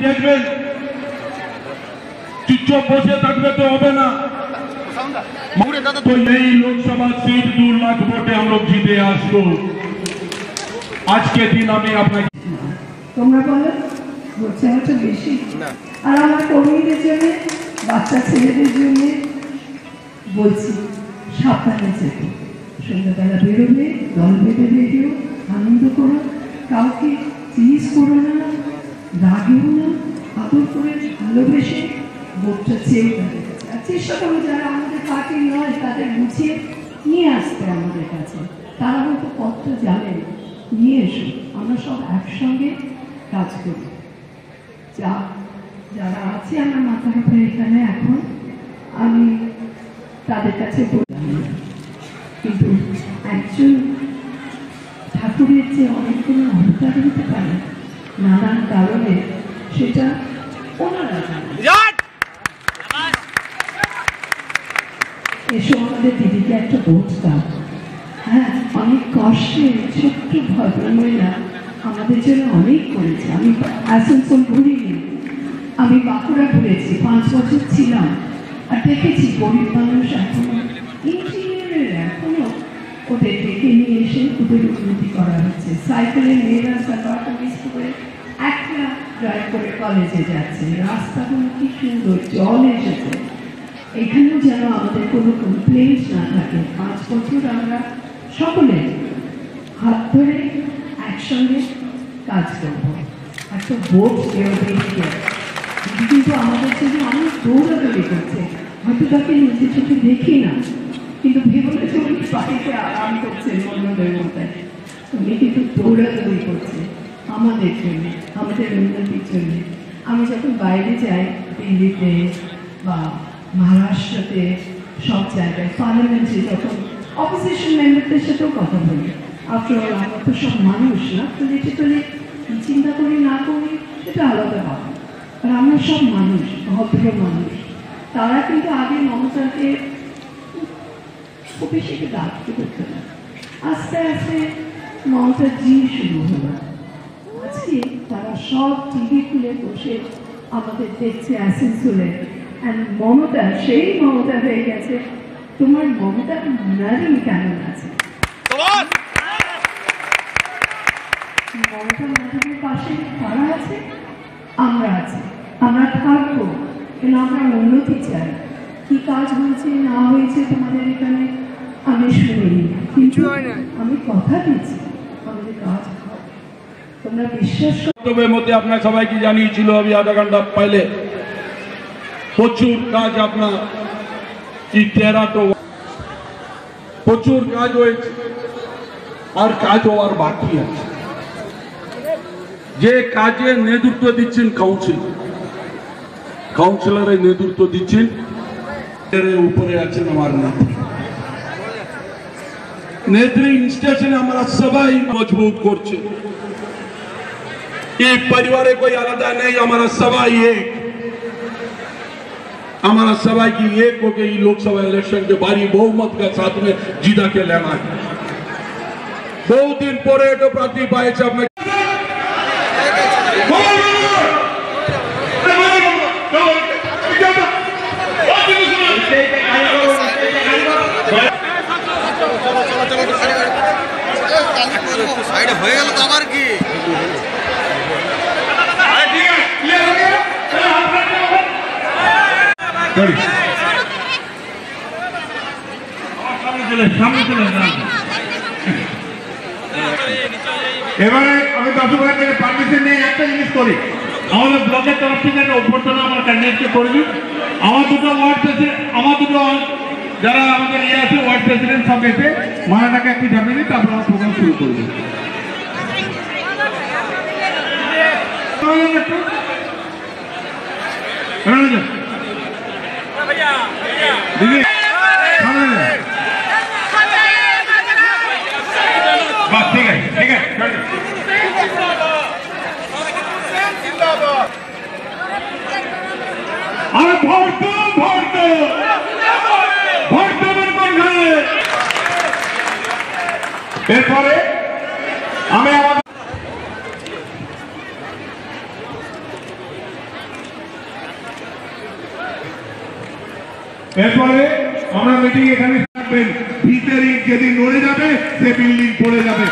দেখবেন চুপচাপ বসে থাকবে তো হবে না। এই লোকসভা সিট দু লাখ ভোটে আমরা জিতে আসব। আজকে দিন আমি আপনাকে তোমরা বলো বলছে হয়তো বেশি। আর আমার কর্মীদের জন্য বাচ্চা ছেলেদের জন্য বলছি সাবধানে যেতে। সন্ধ্যাবেলা বেরোবে দল বেঁধে বেরিয়েও আনন্দ করো। কাউকে চিজ করো না। রাগেও না, আদর করে ভালোবেসে ভোটটা চেয়েও আর চেষ্টা করো যারা আমাদের পার্টি নয়, তাদের বুঝিয়ে নিয়ে আসতে আমাদের কাছে। তারা হয়তো পথটা জানেন নিয়ে এসো, আমরা সব একসঙ্গে কাজ করি। যা, যারা আছে আমার মাথার উপরে এখানে এখন, আমি তাদের কাছে কিন্তু একজন ঠাকুরের যে অনেকগুলো অবতার হতে পারে। নানান কারণে সেটা ওনারা এসো আমাদের দিদিকে একটা হ্যাঁ অনেক কষ্টে ছোট্ট ভদ্রমহিলা আমাদের জন্য অনেক করেছে। আমি আসানসোল ঘুরিনি। আমি বাঁকুড়া ঘুরেছি পাঁচ বছর ছিলাম। আর দেখেছি গরিব মানুষ এখনও ওদের ডেকে নিয়ে এসে ওদের উন্নতি করা হচ্ছে। সাইকেলে মেয়েরা সালোয়ারটা মিস করে একটা ড্রাইভ করে কলেজে যাচ্ছে। রাস্তাগুলো কি সুন্দর, জল এসেছে। এখানেও যেন আমাদের কোনো কমপ্লেন্ট না থাকে। পাঁচ বছর আমরা সকলে হাত ধরে একসঙ্গে কাজ করব। একটা ভোট দেওয়া কিন্তু আমাদের জন্য অনেক দৌড়াদৌড়ি করছে। হয়তো তাকে নিজে চোখে দেখি না। কিন্তু তো উনি বাড়িতে আরাম করছেন অন্যদের মধ্যে উনি কিন্তু দৌড়াদৌড়ি করছে আমাদের জন্য, আমাদের উন্নতির জন্য। আমি যখন বাইরে যাই, দিল্লিতে বা মহারাষ্ট্রতে, সব জায়গায়, পার্লামেন্টে যখন অপোজিশন মেম্বারদের সাথেও কথা বলি। আফটার অল আমরা তো সব মানুষ না পলিটিক্যালি চিন্তা করি, না করি, সেটা আলাদা কথা আর আমরা সব মানুষ, ভদ্র মানুষ। তারা কিন্তু আগে মমতাকে খুব বেশি ডাকতে করতে না আস্তে আস্তে মমতার জি শুরু হলো। আজকে তারা সব টিভি খুলে বসে আমাদের দেখছে আর মমতা সেই মমতা হয়ে গেছে। তোমার মমতা নারী কেমন আছে? মমতা ম্যাডামের পাশে কারা আছে আমরা আছি। আমরা থাকব কেন আমরা উন্নতি চাই। কি কাজ হয়েছে না হয়েছে তোমাদের এখানে? আমি শুনিনি কিন্তু আমি কথা দিচ্ছি। আমাদের কাজ তোমরা বিশ্বাস মধ্যে আপনার সবাইকে জানিয়েছিল আমি আধা ঘণ্টা পাইলে। প্রচুর কাজ আপনার। তেরাটো প্রচুর কাজ হয়েছে। আর কাজ হওয়ার বাকি আছে। যে কাজে নেতৃত্ব দিচ্ছেন কাউন্সিল কাউন্সিলরের নেতৃত্ব দিচ্ছেন। এর উপরে আছেন আমার নেত্রী নেত্রী স্টেশনে আমরা সবাই মজবুত করছে ये परिवार है कोई अलग नहीं हमारा सभा एक हमारा सभा की एक हो गई लोकसभा इलेक्शन के बारी बहुमत के साथ में जीता के लेना है बहुत दिन পরে এটা প্রার্থী পাইছে আপনাকে হয়ে গেল তো আবার কি? এবারে আমি দর্শকের থেকে পারমিশন নিয়ে একটা জিনিস করি। আমাদের ব্লকের তরফ থেকে একটা অভ্যর্থনা আমার ক্যান্ডিডেটকে করবি আমার দুটো ওয়ার্ড প্রেসিডেন্ট আমার দুটো যারা আমাদের ইয়ে আছে ওয়ার্ড প্রেসিডেন্ট সব এসে মায়াটাকে একটু জানিয়ে তারপর আমরা প্রোগ্রাম শুরু করব একটু রঞ্জন। দিদি সামনে যান। বাস ঠিক আছে ঠিক আছে। আরে কোনখানে এরপরে আমি এরপরে আমরা মিটিং এখানে থাকবেন। ভিতরে যদি নড়ে যাবে সে বিল্ডিং পড়ে যাবে।